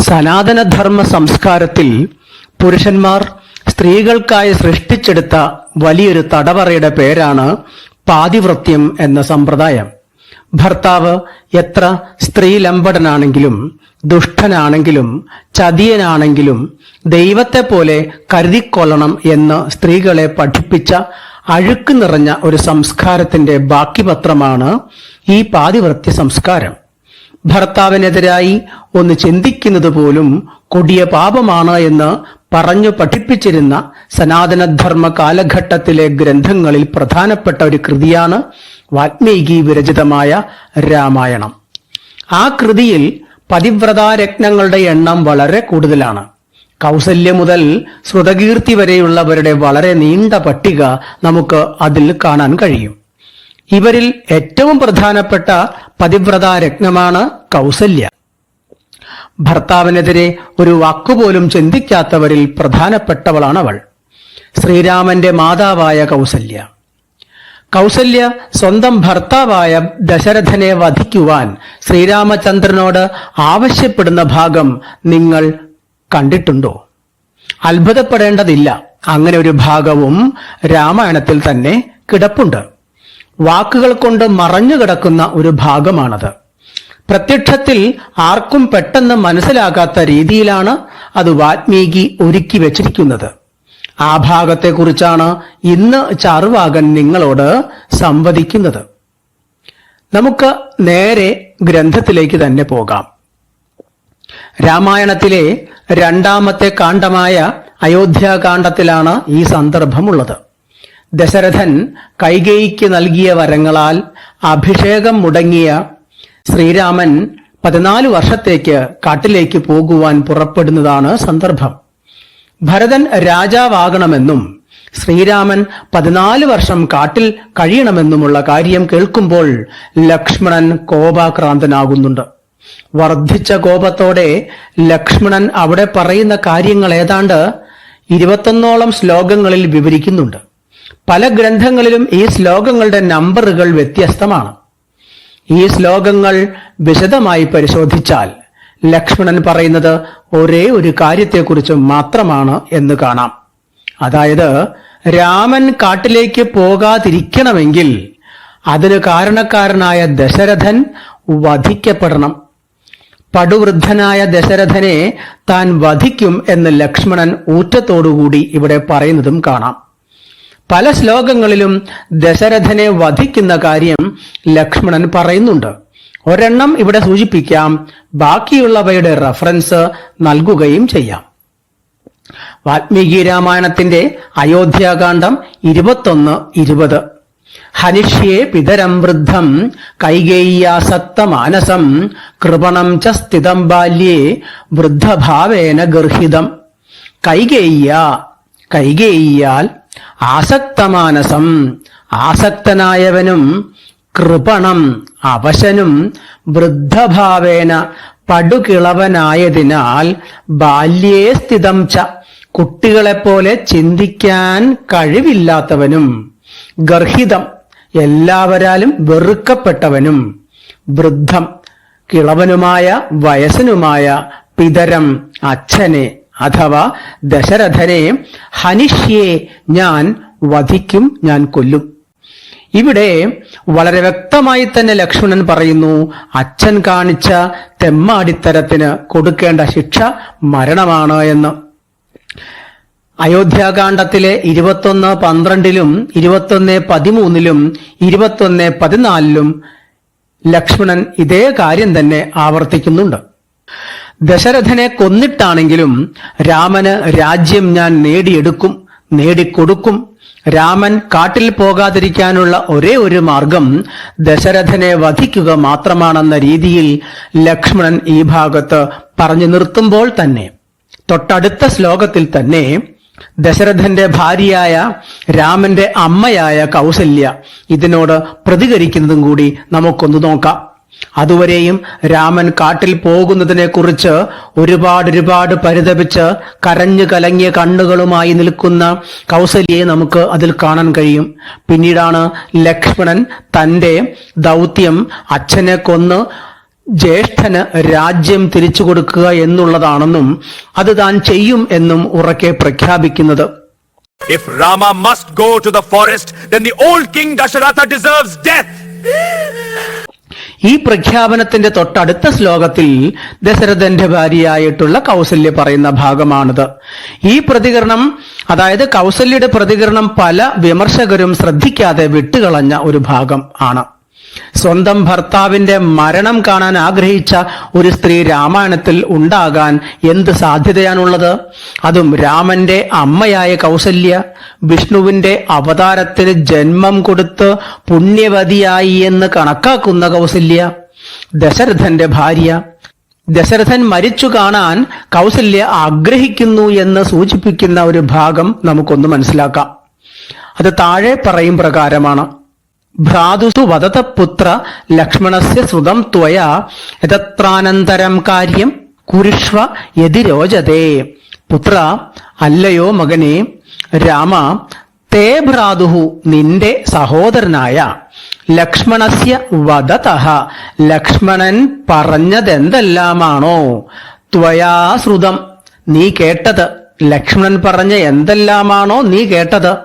സനാതനധർമ്മ സംസ്കാരത്തിൽ പുരുഷന്മാർ സ്ത്രീകൾക്കായി സൃഷ്ടിച്ചെടുത്ത വലിയൊരു തടവറയുടെ പേരാണ് പാതിവൃത്യം എന്ന സമ്പ്രദായം. ഭർത്താവ് എത്ര സ്ത്രീലമ്പടനാണെങ്കിലും ദുഷ്ടനാണെങ്കിലും ചതിയനാണെങ്കിലും ദൈവത്തെ പോലെ കരുതിക്കൊള്ളണം എന്ന് സ്ത്രീകളെ പഠിപ്പിച്ച അഴുക്ക് നിറഞ്ഞ ഒരു സംസ്കാരത്തിന്റെ ബാക്കിപത്രമാണ് ഈ പാതിവൃത്യ സംസ്കാരം. ഭർത്താവിനെതിരായി ഒന്ന് ചിന്തിക്കുന്നത് പോലും കൊടിയ പാപമാണ് എന്ന് പറഞ്ഞു പഠിപ്പിച്ചിരുന്ന സനാതനധർമ്മ കാലഘട്ടത്തിലെ ഗ്രന്ഥങ്ങളിൽ പ്രധാനപ്പെട്ട ഒരു കൃതിയാണ് വാൽമീകി വിരചിതമായ രാമായണം. ആ കൃതിയിൽ പതിവ്രതാരത്നങ്ങളുടെ എണ്ണം വളരെ കൂടുതലാണ്. കൗസല്യ മുതൽ ശ്രുതകീർത്തി വരെയുള്ളവരുടെ വളരെ നീണ്ട പട്ടിക നമുക്ക് അതിൽ കാണാൻ കഴിയും. ഇവരിൽ ഏറ്റവും പ്രധാനപ്പെട്ട പതിവ്രത രത്നമാണ് കൗസല്യ. ഭർത്താവിനെതിരെ ഒരു വാക്കുപോലും ചിന്തിക്കാത്തവരിൽ പ്രധാനപ്പെട്ടവളാണവൾ ശ്രീരാമന്റെ മാതാവായ കൗസല്യ. കൗസല്യ സ്വന്തം ഭർത്താവായ ദശരഥനെ വധിക്കുവാൻ ശ്രീരാമചന്ദ്രനോട് ആവശ്യപ്പെടുന്ന ഭാഗം നിങ്ങൾ കണ്ടിട്ടുണ്ടോ? അത്ഭുതപ്പെടേണ്ടതില്ല. അങ്ങനെ ഒരു ഭാഗവും രാമായണത്തിൽ തന്നെ കിടപ്പുണ്ട്. വാക്കുകൾ കൊണ്ട് മറഞ്ഞു കിടക്കുന്ന ഒരു ഭാഗമാണത്. പ്രത്യക്ഷത്തിൽ ആർക്കും പെട്ടെന്ന് മനസ്സിലാകാത്ത രീതിയിലാണ് അത് വാത്മീകി ഒരുക്കി വെച്ചിരിക്കുന്നത്. ആ ഭാഗത്തെക്കുറിച്ചാണ് ഇന്ന് ചാറുവാകൻ നിങ്ങളോട് സംവദിക്കുന്നത്. നമുക്ക് നേരെ ഗ്രന്ഥത്തിലേക്ക് തന്നെ പോകാം. രാമായണത്തിലെ രണ്ടാമത്തെ കാണ്ഡമായ അയോധ്യാകാന്ഡത്തിലാണ് ഈ സന്ദർഭമുള്ളത്. ദശരഥൻ കൈകേയിക്ക് നൽകിയ വരങ്ങളാൽ അഭിഷേകം മുടങ്ങിയ ശ്രീരാമൻ പതിനാല് വർഷത്തേക്ക് കാട്ടിലേക്ക് പോകുവാൻ പുറപ്പെടുന്നതാണ് സന്ദർഭം. ഭരതൻ രാജാവാകണമെന്നും ശ്രീരാമൻ പതിനാല് വർഷം കാട്ടിൽ കഴിയണമെന്നുമുള്ള കാര്യം കേൾക്കുമ്പോൾ ലക്ഷ്മണൻ കോപാക്രാന്തനാകുന്നുണ്ട്. വർദ്ധിച്ച കോപത്തോടെ ലക്ഷ്മണൻ അവിടെ പറയുന്ന കാര്യങ്ങൾ ഏതാണ്ട് ഇരുപത്തൊന്നോളം ശ്ലോകങ്ങളിൽ വിവരിക്കുന്നുണ്ട്. പല ഗ്രന്ഥങ്ങളിലും ഈ ശ്ലോകങ്ങളുടെ നമ്പറുകൾ വ്യത്യസ്തമാണ്. ഈ ശ്ലോകങ്ങൾ വിശദമായി പരിശോധിച്ചാൽ ലക്ഷ്മണൻ പറയുന്നത് ഒരേ ഒരു കാര്യത്തെക്കുറിച്ച് മാത്രമാണ് എന്ന് കാണാം. അതായത് രാമൻ കാട്ടിലേക്ക് പോകാതിരിക്കണമെങ്കിൽ അതിന് കാരണക്കാരനായ ദശരഥൻ വധിക്കപ്പെടണം. പടുവൃദ്ധനായ ദശരഥനെ താൻ വധിക്കും എന്ന് ലക്ഷ്മണൻ ഊറ്റത്തോടുകൂടി ഇവിടെ പറയുന്നതും കാണാം. പല ശ്ലോകങ്ങളിലും ദശരഥനെ വധിക്കുന്ന കാര്യം ലക്ഷ്മണൻ പറയുന്നുണ്ട്. ഒരെണ്ണം ഇവിടെ സൂചിപ്പിക്കാം. ബാക്കിയുള്ളവയുടെ റഫറൻസ് നൽകുകയും ചെയ്യാം. വാൽമീകി രാമായണത്തിന്റെ അയോധ്യാകാന്ഡം ഇരുപത്തൊന്ന് ഇരുപത്. ഹനിഷ്യേ പിതരം വൃദ്ധം കൈകേയ്യാസക്ത മാനസം കൃപണം ച സ്ഥിതം ബാല്യേ വൃദ്ധഭാവേന ഗർഹിതം. കൈകേയ്യ കൈകേയ്യാൽ ആസക്തമാനസം ആസക്തനായവനും കൃപണം അവശനും വൃദ്ധഭാവേന പടുകിളവനായതിനാൽ ബാല്യേ സ്ഥിതം ച. കുട്ടികളെപ്പോലെ ചിന്തിക്കാൻ കഴിവില്ലാത്തവനും ഗർഹിതം എല്ലാവരാലും വെറുക്കപ്പെട്ടവനും വൃദ്ധം കിളവനുമായ വയസ്സനുമായ പിതരം അച്ഛനെ അഥവാ ദശരഥനെ ഹനിഷ്യെ ഞാൻ വധിക്കും ഞാൻ കൊല്ലും. ഇവിടെ വളരെ വ്യക്തമായി തന്നെ ലക്ഷ്മണൻ പറയുന്നു അച്ഛൻ കാണിച്ച തെമ്മാടിത്തരത്തിന് കൊടുക്കേണ്ട ശിക്ഷ മരണമാണ് എന്ന്. അയോധ്യാകാന്ഡത്തിലെ ഇരുപത്തൊന്ന് പന്ത്രണ്ടിലും ഇരുപത്തൊന്ന് പതിമൂന്നിലും ഇരുപത്തൊന്ന് പതിനാലിലും ലക്ഷ്മണൻ ഇതേ കാര്യം തന്നെ ആവർത്തിക്കുന്നുണ്ട്. ദശരഥനെ കൊന്നിട്ടാണെങ്കിലും രാമന് രാജ്യം ഞാൻ നേടിയെടുക്കും നേടിക്കൊടുക്കും. രാമൻ കാട്ടിൽ പോകാതിരിക്കാനുള്ള ഒരേ ഒരു മാർഗം ദശരഥനെ വധിക്കുക മാത്രമാണെന്ന രീതിയിൽ ലക്ഷ്മണൻ ഈ ഭാഗത്ത് പറഞ്ഞു നിർത്തുമ്പോൾ തന്നെ തൊട്ടടുത്ത ശ്ലോകത്തിൽ തന്നെ ദശരഥന്റെ ഭാര്യയായ രാമന്റെ അമ്മയായ കൗസല്യ ഇതിനോട് പ്രതികരിക്കുന്നതും കൂടി നമുക്കൊന്ന് നോക്കാം. അതുവരെയും രാമൻ കാട്ടിൽ പോകുന്നതിനെ കുറിച്ച് ഒരുപാട് ഒരുപാട് പരിതപിച്ച് കരഞ്ഞു കലങ്ങിയ കണ്ണുകളുമായി നിൽക്കുന്ന കൗസല്യെ നമുക്ക് അതിൽ കാണാൻ കഴിയും പിന്നീടാണ് ലക്ഷ്മണൻ തന്റെ ദൗത്യം അച്ഛനെ കൊന്ന് ജ്യേഷ്ഠന് രാജ്യം തിരിച്ചു കൊടുക്കുക എന്നുള്ളതാണെന്നും അത് താൻ ചെയ്യും എന്നും ഉറക്കെ പ്രഖ്യാപിക്കുന്നത് If Rama must go to the forest, then the old king Dasharatha deserves death. ഈ പ്രഖ്യാപനത്തിന്റെ തൊട്ടടുത്ത ശ്ലോകത്തിൽ ദശരഥന്റെ ഭാര്യയായിട്ടുള്ള കൗസല്യ പറയുന്ന ഭാഗമാണിത്. ഈ പ്രതികരണം അതായത് കൗസല്യയുടെ പ്രതികരണം പല വിമർശകരും ശ്രദ്ധിക്കാതെ വിട്ടുകളഞ്ഞ ഒരു ഭാഗം ആണ്. സ്വന്തം ഭർത്താവിന്റെ മരണം കാണാൻ ആഗ്രഹിച്ച ഒരു സ്ത്രീ രാമായണത്തിൽ ഉണ്ടാകാൻ എന്ത് സാധ്യതയാണുള്ളത്? അതും രാമന്റെ അമ്മയായ കൗസല്യ വിഷ്ണുവിന്റെ അവതാരത്തിന് ജന്മം കൊടുത്ത് പുണ്യവതിയായി എന്ന് കണക്കാക്കുന്ന കൗസല്യ ദശരഥന്റെ ഭാര്യ. ദശരഥൻ മരിച്ചു കാണാൻ കൗസല്യ ആഗ്രഹിക്കുന്നു എന്ന് സൂചിപ്പിക്കുന്ന ഒരു ഭാഗം നമുക്കൊന്ന് മനസ്സിലാക്കാം. അത് താഴെ പറയും പ്രകാരമാണ്. ഭ്രാതുസു വദത പുത്ര ലക്ഷ്മണസ്യ ശ്രുതം ത്വയാ എതത്രാനന്തരം കാര്യം കുരുഷ്വ യതിരോചതേ പുത്ര അല്ലയോ മകനെ രാമ തേ ഭ്രാതുഹു നിന്റെ സഹോദരനായ. ലക്ഷ്മണസ്യ വദത ലക്ഷ്മണൻ പറഞ്ഞതെന്തെല്ലാമാണോ? ത്വയാ ശ്രുതം. നീ കേട്ടത് ലക്ഷ്മണൻ പറഞ്ഞ എന്തെല്ലാമാണോ നീ കേട്ടത്?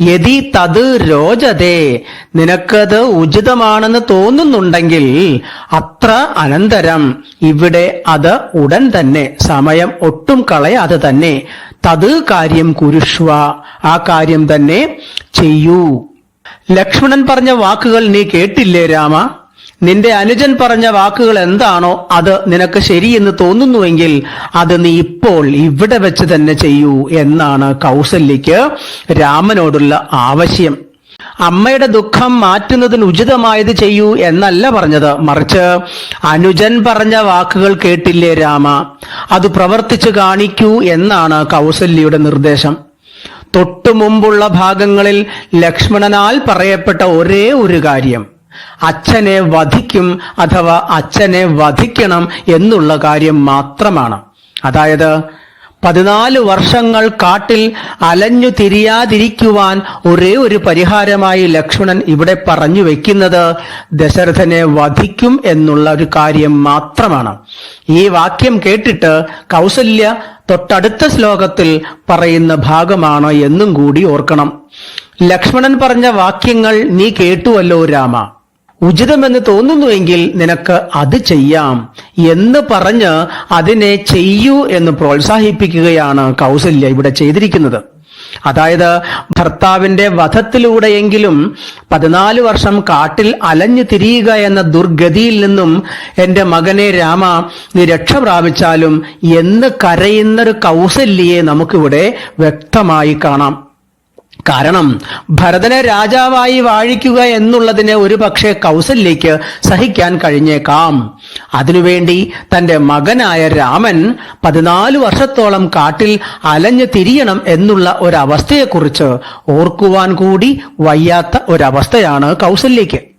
യതി തത് രോചതേ നിനക്കത് ഉചിതമാണെന്ന് തോന്നുന്നുണ്ടെങ്കിൽ അത്ര അനന്തരം. ഇവിടെ അത് ഉടൻ തന്നെ. സമയം ഒട്ടും കളയാതെ തന്നെ. തത് കാര്യം കുരുഷ്വ. ആ കാര്യം തന്നെ ചെയ്യൂ. ലക്ഷ്മണൻ പറഞ്ഞ വാക്കുകൾ നീ കേട്ടില്ലേ രാമ? നിന്റെ അനുജൻ പറഞ്ഞ വാക്കുകൾ എന്താണോ അത് നിനക്ക് ശരിയെന്ന് തോന്നുന്നുവെങ്കിൽ അത് നീ ഇപ്പോൾ ഇവിടെ വെച്ച് തന്നെ ചെയ്യൂ എന്നാണ് കൗസല്യക്ക് രാമനോടുള്ള ആവശ്യം. അമ്മയുടെ ദുഃഖം മാറ്റുന്നതിന് ഉചിതമായത് ചെയ്യൂ എന്നല്ല പറഞ്ഞത്. മറിച്ച് അനുജൻ പറഞ്ഞ വാക്കുകൾ കേട്ടില്ലേ രാമ? അത് പ്രവർത്തിച്ചു കാണിക്കൂ എന്നാണ് കൗസല്യയുടെ നിർദ്ദേശം. തൊട്ടു മുമ്പുള്ള ഭാഗങ്ങളിൽ ലക്ഷ്മണനാൽ പറയപ്പെട്ട ഒരേ ഒരു കാര്യം. അച്ഛനെ വധിക്കും അഥവാ അച്ഛനെ വധിക്കണം എന്നുള്ള കാര്യം മാത്രമാണ്. അതായത് പതിനാല് വർഷങ്ങൾ കാട്ടിൽ അലഞ്ഞു തിരിയാതിരിക്കുവാൻ ഒരേ ഒരു പരിഹാരമായി ലക്ഷ്മണൻ ഇവിടെ പറഞ്ഞു വെക്കുന്നത് ദശരഥനെ വധിക്കും എന്നുള്ള ഒരു കാര്യം മാത്രമാണ്. ഈ വാക്യം കേട്ടിട്ട് കൗസല്യ തൊട്ടടുത്ത ശ്ലോകത്തിൽ പറയുന്ന ഭാഗമാണ് എന്നും കൂടി ഓർക്കണം. ലക്ഷ്മണൻ പറഞ്ഞ വാക്യങ്ങൾ നീ കേട്ടുവല്ലോ രാമ. ഉചിതമെന്ന് തോന്നുന്നുവെങ്കിൽ നിനക്ക് അത് ചെയ്യാം എന്ന് പറഞ്ഞ് അതിനെ ചെയ്യൂ എന്ന് പ്രോത്സാഹിപ്പിക്കുകയാണ് കൗസല്യ ഇവിടെ ചെയ്തിരിക്കുന്നത്. അതായത് ഭർത്താവിന്റെ വധത്തിലൂടെയെങ്കിലും പതിനാല് വർഷം കാട്ടിൽ അലഞ്ഞു തിരിയുക എന്ന ദുർഗതിയിൽ നിന്നും എന്റെ മകനെ രാമ നീ രക്ഷ പ്രാപിച്ചാലും എന്ന് കരയുന്നൊരു കൗസല്യെ നമുക്കിവിടെ വ്യക്തമായി കാണാം. കാരണം ഭരതനെ രാജാവായി വാഴിക്കുക എന്നുള്ളതിനെ ഒരു പക്ഷേ കൗസല്യയ്ക്ക് സഹിക്കാൻ കഴിഞ്ഞേക്കാം. അതിനുവേണ്ടി തന്റെ മകനായ രാമൻ പതിനാല് വർഷത്തോളം കാട്ടിൽ അലഞ്ഞു തിരിയണം എന്നുള്ള ഒരവസ്ഥയെക്കുറിച്ച് ഓർക്കുവാൻ കൂടി വയ്യാത്ത ഒരവസ്ഥയാണ് കൗസല്യയ്ക്ക്.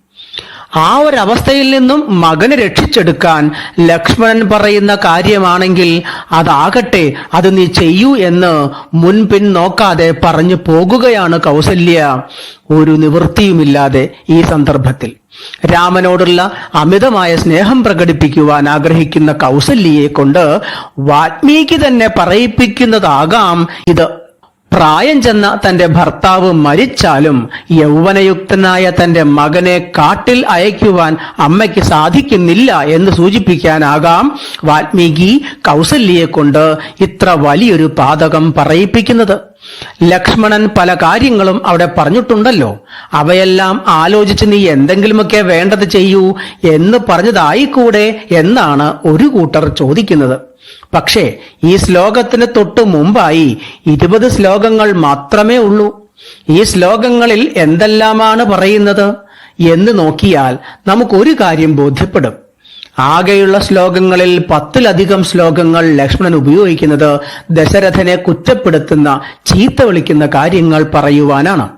ആ ഒരവസ്ഥയിൽ നിന്നും മകനെ രക്ഷിച്ചെടുക്കാൻ ലക്ഷ്മണൻ പറയുന്ന കാര്യമാണെങ്കിൽ അതാകട്ടെ അത് നീ ചെയ്യൂ എന്ന് മുൻപിൻ നോക്കാതെ പറഞ്ഞു പോകുകയാണ് കൗസല്യ. ഒരു നിവൃത്തിയുമില്ലാതെ ഈ സന്ദർഭത്തിൽ രാമനോടുള്ള അമിതമായ സ്നേഹം പ്രകടിപ്പിക്കുവാൻ ആഗ്രഹിക്കുന്ന കൗസല്യയെ കൊണ്ട് വാൽമീകി തന്നെ പറയിപ്പിക്കുന്നതാകാം ഇത്. പ്രായം ചെന്ന തന്റെ ഭർത്താവ് മരിച്ചാലും യൗവനയുക്തനായ തന്റെ മകനെ കാട്ടിൽ അയക്കുവാൻ അമ്മയ്ക്ക് സാധിക്കുന്നില്ല എന്ന് സൂചിപ്പിക്കാനാകാം വാൽമീകി കൗസല്യയെ കൊണ്ട് ഇത്ര വലിയൊരു പാതകം പറയിപ്പിക്കുന്നത്. ലക്ഷ്മണൻ പല കാര്യങ്ങളും അവിടെ പറഞ്ഞിട്ടുണ്ടല്ലോ. അവയെല്ലാം ആലോചിച്ച് നീ എന്തെങ്കിലുമൊക്കെ വേണ്ടത് ചെയ്യൂ എന്ന് പറഞ്ഞതായിക്കൂടെ എന്നാണ് ഒരു കൂട്ടർ ചോദിക്കുന്നത്. പക്ഷേ ഈ ശ്ലോകത്തിന് തൊട്ടു മുമ്പായി ഇരുപത് ശ്ലോകങ്ങൾ മാത്രമേ ഉള്ളൂ. ഈ ശ്ലോകങ്ങളിൽ എന്തെല്ലാമാണ് പറയുന്നത് എന്ന് നോക്കിയാൽ നമുക്കൊരു കാര്യം ബോധ്യപ്പെടും. ആകെയുള്ള ശ്ലോകങ്ങളിൽ പത്തിലധികം ശ്ലോകങ്ങൾ ലക്ഷ്മണൻ ഉപയോഗിക്കുന്നത് ദശരഥനെ കുറ്റപ്പെടുത്തുന്ന ചീത്ത വിളിക്കുന്ന കാര്യങ്ങൾ പറയുവാനാണ്.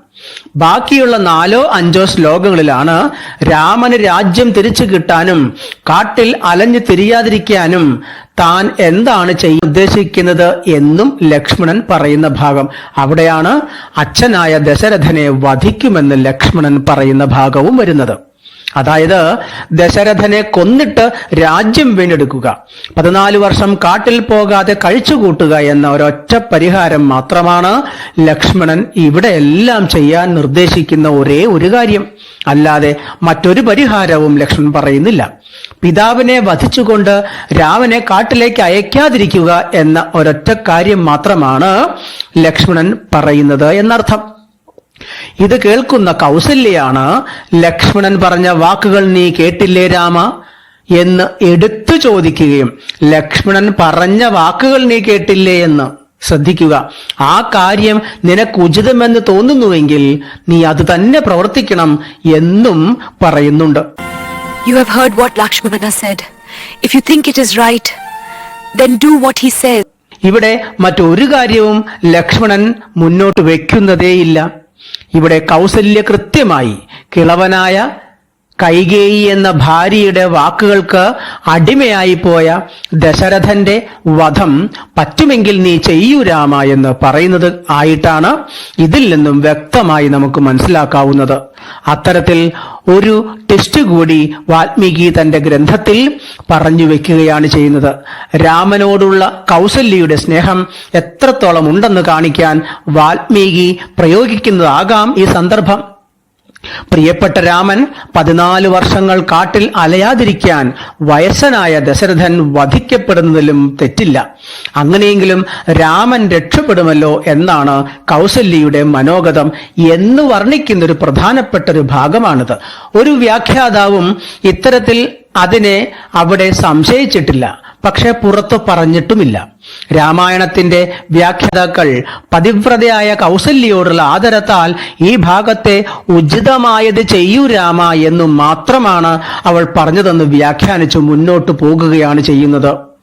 ബാക്കിയുള്ള നാലോ അഞ്ചോ ശ്ലോകങ്ങളിലാണ് രാമന് രാജ്യം തിരിച്ചു കിട്ടാനും കാട്ടിൽ അലഞ്ഞു തിരിയാതിരിക്കാനും താൻ എന്താണ് ചെയ്യാൻ ഉദ്ദേശിക്കുന്നത് എന്നും ലക്ഷ്മണൻ പറയുന്ന ഭാഗം. അവിടെയാണ് അച്ഛനായ ദശരഥനെ വധിക്കുമെന്ന് ലക്ഷ്മണൻ പറയുന്ന ഭാഗവും വരുന്നത്. അതായത് ദശരഥനെ കൊന്നിട്ട് രാജ്യം വീണ്ടെടുക്കുക. പതിനാല് വർഷം കാട്ടിൽ പോകാതെ കഴിച്ചുകൂട്ടുക എന്ന ഒരൊറ്റ പരിഹാരം മാത്രമാണ് ലക്ഷ്മണൻ ഇവിടെ എല്ലാം ചെയ്യാൻ നിർദ്ദേശിക്കുന്ന ഒരേ ഒരു കാര്യം. അല്ലാതെ മറ്റൊരു പരിഹാരവും ലക്ഷ്മണൻ പറയുന്നില്ല. പിതാവിനെ വധിച്ചുകൊണ്ട് രാമനെ കാട്ടിലേക്ക് അയക്കാതിരിക്കുക എന്ന ഒരൊറ്റ കാര്യം മാത്രമാണ് ലക്ഷ്മണൻ പറയുന്നത് എന്നർത്ഥം. ഇത് കേൾക്കുന്ന കൗസല്യാണ് ലക്ഷ്മണൻ പറഞ്ഞ വാക്കുകൾ നീ കേട്ടില്ലേ രാമ? എന്ന് എടുത്തു ചോദിക്കുകയും ലക്ഷ്മണൻ പറഞ്ഞ വാക്കുകൾ നീ കേട്ടില്ലേ? എന്ന് ശ്രദ്ധിക്കുക. ആ കാര്യം നിനക്ക് ഉചിതമെന്ന് തോന്നുന്നുവെങ്കിൽ നീ അത് തന്നെ പ്രവർത്തിക്കണം എന്നും പറയുന്നുണ്ട്. You have heard what Lakshmana said if you think it is right then do what he says ഇവിടെ മറ്റൊരു കാര്യവും ലക്ഷ്മണൻ മുന്നോട്ട് വെക്കുന്നതേയില്ല. ഇവിടെ കൗസല്യ കൃത്യമായി കിളവനായ കൈകേയി എന്ന ഭാര്യയുടെ വാക്കുകൾക്ക് അടിമയായി പോയ ദശരഥന്റെ വധം പറ്റുമെങ്കിൽ നീ ചെയ്യൂ രാമ എന്ന് പറയുന്നത് ആയിട്ടാണ് ഇതിൽ നിന്നും വ്യക്തമായി നമുക്ക് മനസ്സിലാക്കാവുന്നത്. അത്തരത്തിൽ ഒരു ടെസ്റ്റ് കൂടി വാൽമീകി തന്റെ ഗ്രന്ഥത്തിൽ പറഞ്ഞു വെക്കുകയാണ് ചെയ്യുന്നത്. രാമനോടുള്ള കൗസല്യയുടെ സ്നേഹം എത്രത്തോളം ഉണ്ടെന്ന് കാണിക്കാൻ വാൽമീകി പ്രയോഗിക്കുന്നതാകാം ഈ സന്ദർഭം. പ്രിയപ്പെട്ട രാമൻ പതിനാല് വർഷങ്ങൾ കാട്ടിൽ അലയാതിരിക്കാൻ വയസ്സനായ ദശരഥൻ വധിക്കപ്പെടുന്നതിലും തെറ്റില്ല. അങ്ങനെയെങ്കിലും രാമൻ രക്ഷപ്പെടുമല്ലോ എന്നാണ് കൗസല്യയുടെ മനോഗതം എന്ന് വർണിക്കുന്ന ഒരു പ്രധാനപ്പെട്ട ഒരു ഭാഗമാണിത്. ഒരു വ്യാഖ്യാതാവും ഇത്തരത്തിൽ അതിനെ അവിടെ സംശയിച്ചിട്ടില്ല. പക്ഷെ പുറത്തു പറഞ്ഞിട്ടുമില്ല. രാമായണത്തിന്റെ വ്യാഖ്യാതാക്കൾ പതിവ്രതയായ കൗസല്യോടുള്ള ആദരത്താൽ ഈ ഭാഗത്തെ ഉചിതമായത് ചെയ്യൂ രാമ എന്നു മാത്രമാണ് അവൾ പറഞ്ഞതെന്ന് വ്യാഖ്യാനിച്ചു മുന്നോട്ടു പോകുകയാണ് ചെയ്യുന്നത്.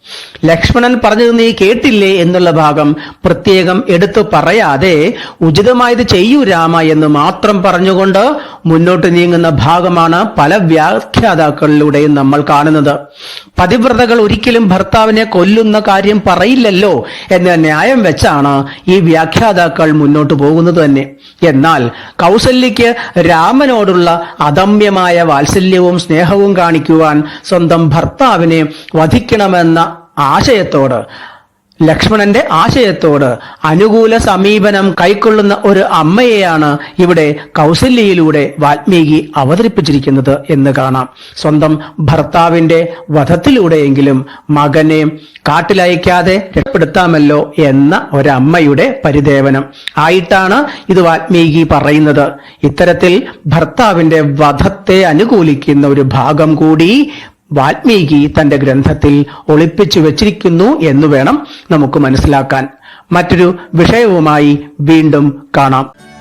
ലക്ഷ്മണൻ പറഞ്ഞത് നീ കേട്ടില്ലേ എന്നുള്ള ഭാഗം പ്രത്യേകം എടുത്തു പറയാതെ ഉചിതമായത് ചെയ്യൂ രാമ എന്ന് മാത്രം പറഞ്ഞുകൊണ്ട് മുന്നോട്ട് നീങ്ങുന്ന ഭാഗമാണ് പല വ്യാഖ്യാതാക്കളിലൂടെയും നമ്മൾ കാണുന്നത്. പതിവ്രതകൾ ഒരിക്കലും ഭർത്താവിനെ കൊല്ലുന്ന കാര്യം പറയില്ലല്ലോ എന്ന ന്യായം വെച്ചാണ് ഈ വ്യാഖ്യാതാക്കൾ മുന്നോട്ട് പോകുന്നത് തന്നെ. എന്നാൽ കൗസല്യയ്ക്ക് രാമനോടുള്ള അദമ്യമായ വാത്സല്യവും സ്നേഹവും കാണിക്കുവാൻ സ്വന്തം ഭർത്താവിനെ വധിക്കണമെന്ന ആശയത്തോട് ലക്ഷ്മണന്റെ ആശയത്തോട് അനുകൂല സമീപനം കൈക്കൊള്ളുന്ന ഒരു അമ്മയെയാണ് ഇവിടെ കൗസല്യയിലൂടെ വാൽമീകി അവതരിപ്പിച്ചിരിക്കുന്നത് എന്ന് കാണാം. സ്വന്തം ഭർത്താവിന്റെ വധത്തിലൂടെയെങ്കിലും മകനെ കാട്ടിലയക്കാതെ രക്ഷപ്പെടുത്താമല്ലോ എന്ന ഒരമ്മയുടെ പരിദേവനം ആയിട്ടാണ് ഇത് വാൽമീകി പറയുന്നത്. ഇത്തരത്തിൽ ഭർത്താവിന്റെ വധത്തെ അനുകൂലിക്കുന്ന ഒരു ഭാഗം കൂടി വാൽമീകി തന്റെ ഗ്രന്ഥത്തിൽ ഒളിപ്പിച്ചു വച്ചിരിക്കുന്നു എന്ന് വേണം നമുക്ക് മനസ്സിലാക്കാൻ. മറ്റൊരു വിഷയവുമായി വീണ്ടും കാണാം.